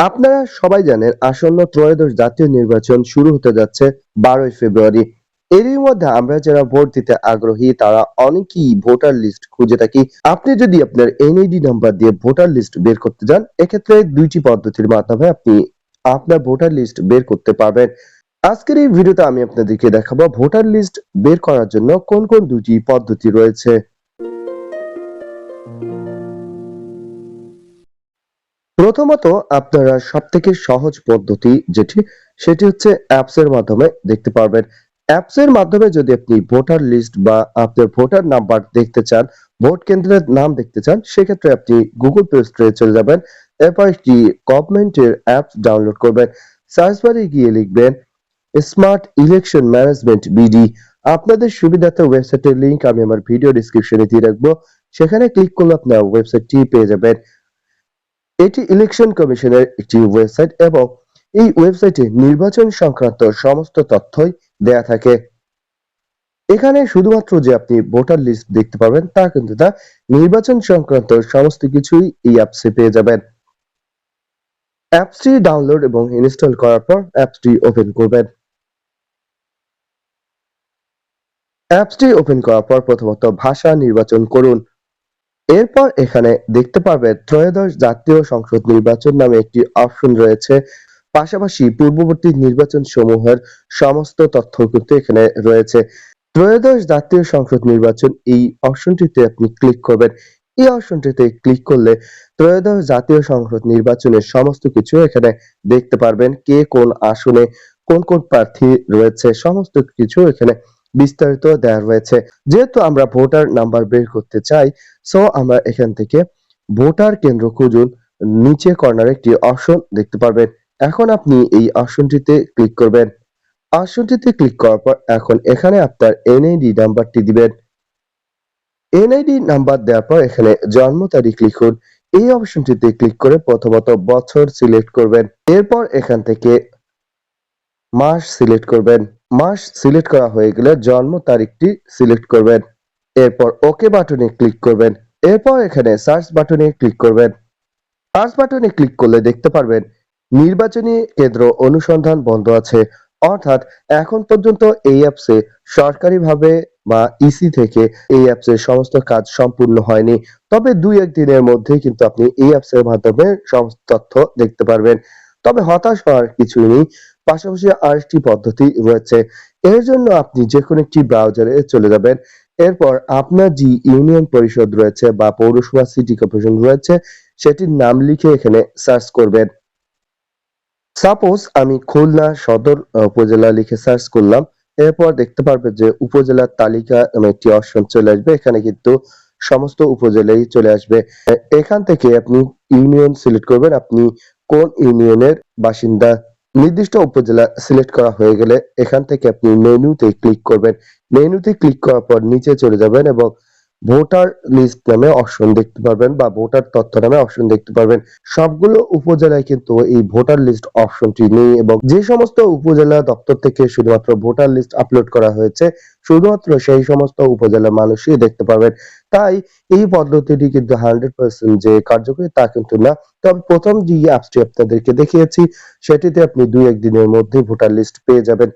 আপনারা সবাই জানেন আসন্ন ত্রয়োদশ জাতীয় নির্বাচন শুরু হতে যাচ্ছে বারোই ফেব্রুয়ারি। এরই মধ্যে আমরা যারা ভোট দিতে আগ্রহী, তারা অনেকেই ভোটার লিস্ট খুঁজে থাকি। আপনি যদি আপনার এনআইডি নাম্বার দিয়ে ভোটার লিস্ট বের করতে যান, এক্ষেত্রে দুইটি পদ্ধতির মাধ্যমে আপনি আপনার ভোটার লিস্ট বের করতে পারবেন। আজকের এই ভিডিওতে আমি আপনাদেরকে দেখাবো ভোটার লিস্ট বের করার জন্য কোন কোন দুটি পদ্ধতি রয়েছে। প্রথমত আপনারা সব থেকে সহজ পদ্ধতি যেটি, সেটি হচ্ছে অ্যাপস এর মাধ্যমে দেখতে পারবেন। অ্যাপস এর মাধ্যমে যদি আপনি ভোটার লিস্ট বা আপনার ভোটার নাম্বার দেখতে চান, ভোট কেন্দ্রের নাম দেখতে চান, সেক্ষেত্রে আপনি গুগল প্লে স্টোরে চলে যাবেন, এরপর একটি গভর্নমেন্টের অ্যাপস ডাউনলোড করবেন। সার্চ বারে গিয়ে লিখবেন স্মার্ট ইলেকশন ম্যানেজমেন্ট বিডি আপনাদের সুবিধার্থে ওয়েবসাইটের লিংক আমি আমার ভিডিও ডিসক্রিপশনে দিয়ে রাখব। সেখানে ক্লিক করলে আপনার ওয়েবসাইটটি পেয়ে যাবেন। এটি ইলেকশন কমিশনের একটি ওয়েবসাইট এবং এই ওয়েবসাইটে নির্বাচন সংক্রান্ত সমস্ত তথ্যই দেয়া থাকে। এখানে শুধুমাত্র যে আপনি ভোটার লিস্ট দেখতে পাবেন, তা কিন্তু না, নির্বাচন সংক্রান্ত সমস্ত কিছুই এই অ্যাপসে পেয়ে যাবেন। অ্যাপসটি ডাউনলোড এবং ইনস্টল করার পর অ্যাপসটি ওপেন করবেন। অ্যাপসটি ওপেন করার পর প্রথমত ভাষা নির্বাচন করুন। এরপর এখানে দেখতে পারবেন ত্রয়োদশ জাতীয় সংসদ নির্বাচন নামে একটি অপশন রয়েছে। পাশাপাশি পূর্ববর্তী নির্বাচন সমূহের সমস্ত তথ্য কিন্তু এখানে রয়েছে। ত্রয়োদশ জাতীয় সংসদ নির্বাচন, এই অপশনটিতে আপনি ক্লিক করবেন। এই অপশনটিতে ক্লিক করলে ত্রয়োদশ জাতীয় সংসদ নির্বাচনের সমস্ত কিছু এখানে দেখতে পারবেন। কে কোন আসনে কোন কোন প্রার্থী রয়েছে, সমস্ত কিছু এখানে বিস্তারিত দেওয়া রয়েছে। যেহেতু আমরা ভোটার নাম্বার বের করতে চাই সো আমরা এখান থেকে ভোটার কেন্দ্র খুঁজুন, নিচে কর্নারে একটি অপশন দেখতে পারবেন। এখন আপনি এই অপশনটিতে ক্লিক করবেন। অপশনটিতে ক্লিক করার পর এখন এখানে আপনার এনআইডি নাম্বারটি দিবেন। এনআইডি নাম্বার দেওয়ার পর এখানে জন্ম তারিখ লিখুন। এই অপশনটিতে ক্লিক করে প্রথমত বছর সিলেক্ট করবেন। এরপর এখান থেকে মাস সিলেক্ট করবেন। মাস সিলেক্ট করা হয়ে গেলে জন্ম তারিখটি সিলেক্ট করবেন। এরপর ওকে বাটনে ক্লিক করবেন। এরপর এখানে সার্চ বাটনে ক্লিক করবেন। সার্চ বাটনে ক্লিক করলে দেখতে পারবেন, নির্বাচনী কেন্দ্র অনুসন্ধান বন্ধ আছে। অর্থাৎ এখন পর্যন্ত এই অ্যাপসে সরকারিভাবে বা ইসি থেকে এই অ্যাপসের সমস্ত কাজ সম্পূর্ণ হয়নি। তবে দুই এক দিনের মধ্যেই কিন্তু আপনি এই অ্যাপসের মাধ্যমে সমস্ত তথ্য দেখতে পারবেন। তবে হতাশ হওয়ার কিছুই নেই। পাশাপাশি আরেকটি পদ্ধতি রয়েছে। এর জন্য আপনি যে কোনো একটি ব্রাউজারে চলে যাবেন। এরপর আপনার যে ইউনিয়ন পরিষদ রয়েছে বা পৌরসভা সিটি কর্পোরেশন রয়েছে, সেটির নাম লিখে এখানে সার্চ করবেন। সাপোজ আমি খুলনা সদর উপজেলা লিখে সার্চ করলাম। এরপর দেখতে পারবে যে উপজেলার তালিকা একটি অপশন চলে আসবে। এখানে কিন্তু সমস্ত উপজেলাই চলে আসবে। এখান থেকে আপনি ইউনিয়ন সিলেক্ট করবেন। আপনি কোন ইউনিয়নের বাসিন্দা? নির্দিষ্ট উপজেলা সিলেক্ট করা হয়ে গেলে এখান থেকে আপনি মেনুতে ক্লিক করবেন। মেনুতে ক্লিক করার পর নিচে চলে যাবেন এবং ভোটার লিস্ট নামে অপশন দেখতে পারবেন বা ভোটার তথ্য নামে অপশন দেখতে পারবেন। সবগুলো উপজেলায় কিন্তু এই ভোটার লিস্ট অপশনটি নেই এবং যে সমস্ত উপজেলা দপ্তর থেকে শুধুমাত্র ভোটার লিস্ট আপলোড করা হয়েছে, শুধুমাত্র সেই সমস্ত উপজেলার মানুষই দেখতে পারবেন। তাই এই পদ্ধতিটি কিন্তু হান্ড্রেড পার্সেন্ট যে কার্যকরী তা কিন্তু না। তবে প্রথম যে অ্যাপসটি আপনাদেরকে দেখিয়েছি, সেটিতে আপনি দুই একদিনের মধ্যে ভোটার লিস্ট পেয়ে যাবেন।